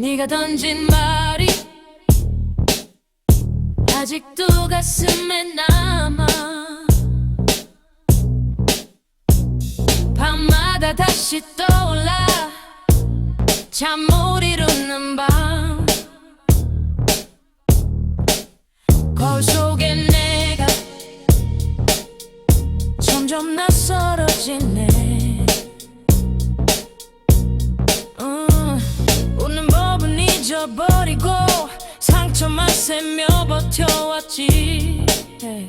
네가 던진 말이 아직도 가슴에 남아. 밤마다 다시 떠올라. 잠 못 이루는 밤. 거울 속에 내가 점점 낯설어지네 잊어버리고 상처만 세며 버텨왔지 예.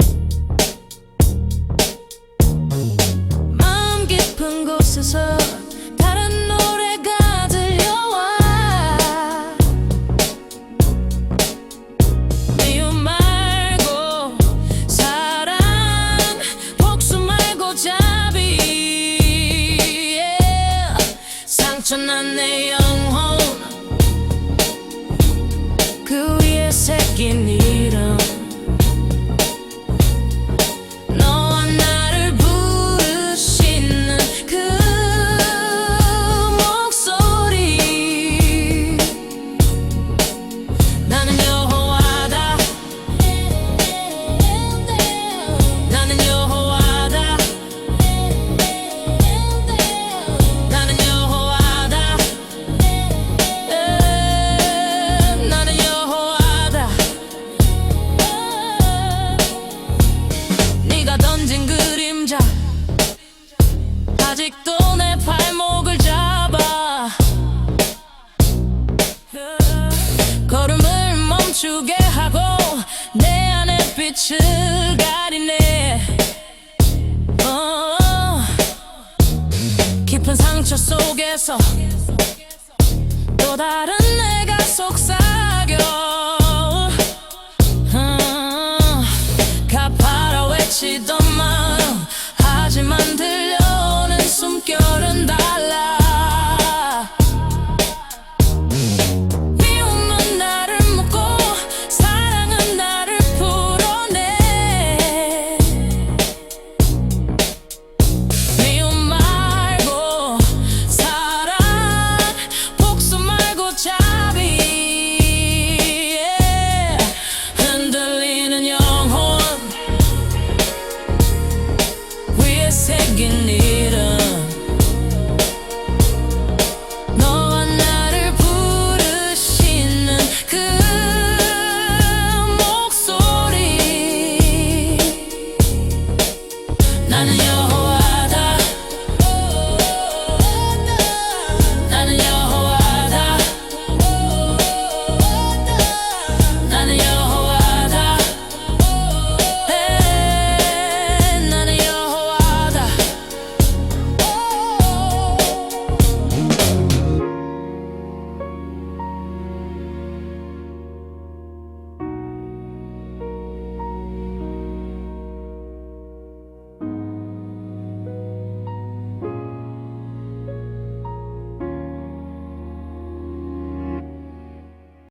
멈추게 하고 내 안에 빛을 가리네. 어, 깊은 상처 속에서 또 다른 내가 속삭여